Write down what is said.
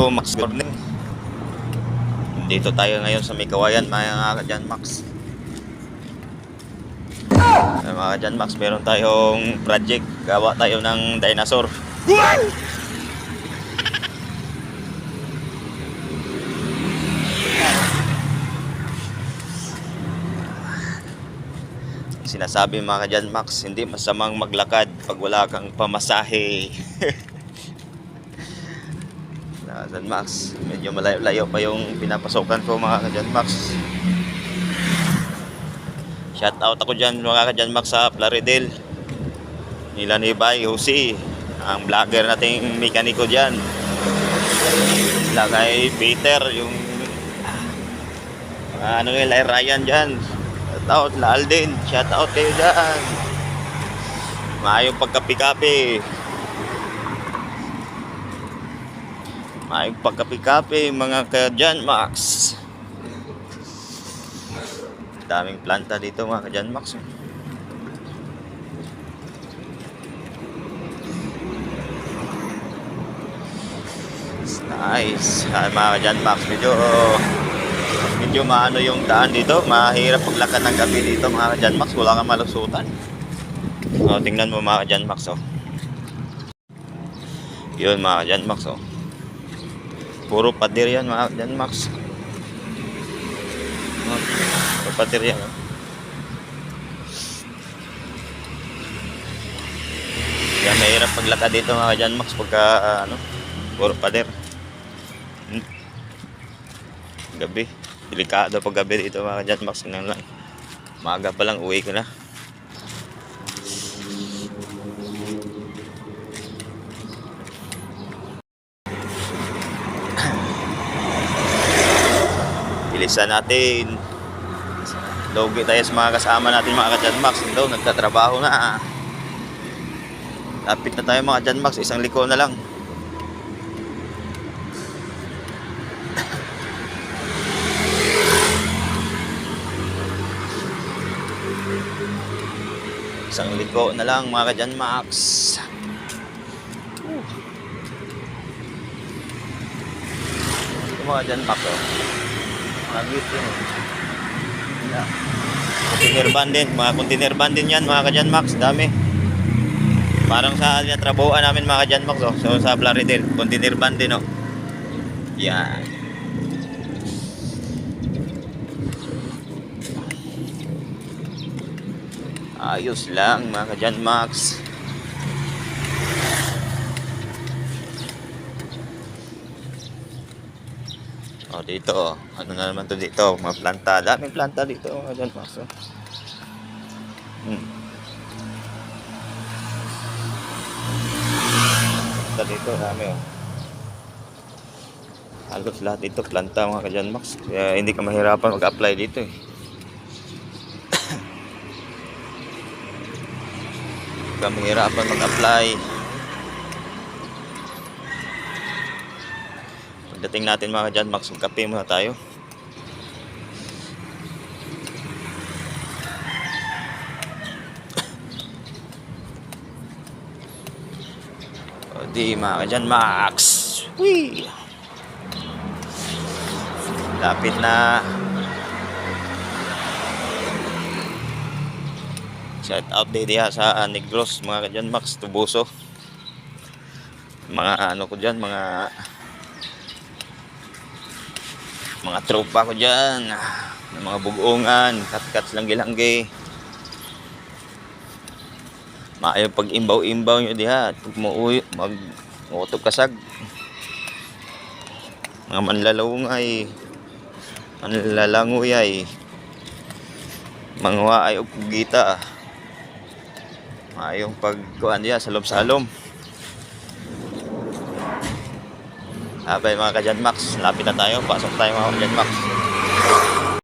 So, Max morning. Dito tayo ngayon sa Mikawayan, mga kadyan Max. Mga kadyan Max, meron tayong project. Gawa tayo ng dinosaur. Sinasabi mga kadyan Max, hindi masamang maglakad pag wala kang pamasahe. Kadyan Max, medyo malayo-layo pa yung pinapasokan ko mga kadyan Max. Shout out ako dyan mga kadyan Max sa Plaridel. Nila ni Bay Jose, ang vlogger nating mekaniko dyan. Sila kay Peter, yung mga ano Lai Ryan dyan. Shout out, La Alden. Shout out kayo dyan. Maayong pagkapi-kapi. Maayong pagkapi-kapi mga kadyan Max. Daming planta dito mga kadyan Max. Nice. Ay, mga kadyan Max. Medyo medyo maano yung daan dito. Mahirap paglakad ng gabi dito mga kadyan Max. Wala kang malusutan. O, tingnan mo mga kadyan Max. Oh. Yun mga kadyan Max. Oh. Puro pader yan mga kadyan Max. Puro pader yan. Oh. Kaya mahirap paglakad dito mga kadyan Max pagka ah, ano, puro pader. Hmm. Gabi. Delikado pag gabi dito mga kadyan Max. Lang. Pa lang uwi ko na. Bilisan natin. Logi tayo sa mga kasama natin mga ka-Jan Max. Daw, nagtatrabaho na. Lapit na tayo mga Jan Max. Isang liko na lang. Isang liko na lang mga ka-Jan Max. Ito mga Jan Max oh. Beauty yun. Yeah. Container van din. Mga container van din yan mga ka-Jan Max. Dami. Parang sa trabuhan namin mga ka-Jan Max oh. So sa Plaridel. Container van din oh. Yan. Ayos lang mga ka-Jan Max. Oh, dito oh. Ano na naman to dito? Mga planta. Daming planta dito mga Jan Max. Oh. Hmm. Planta dito, dami oh. Halos lahat dito planta mga ka-Jan Max. Kaya hindi ka mahirapan mag-apply dito eh. Hindi ka mahirapan mag-apply. Pagdating natin mga dyan, Max, magkape muna tayo. O di mga dyan, Max. Whee! Lapit na. Shout out din diha sa uh, Negros, mga dyan, Max, Tubuso. Mga ano ko dyan, mga mga tropa ko dyan. Ng mga bugongan kat-kats langgi-langgi maayo pag imbaw-imbaw nyo diha pag muuwi mag utog kasag. Mga manlalawungay manlalangoy mangwa ay og gita maayong pagkuan diha salom-salom Abay mga ka-Jan Max, lapit na tayo. Pasok tayo mga ka-Jan Max.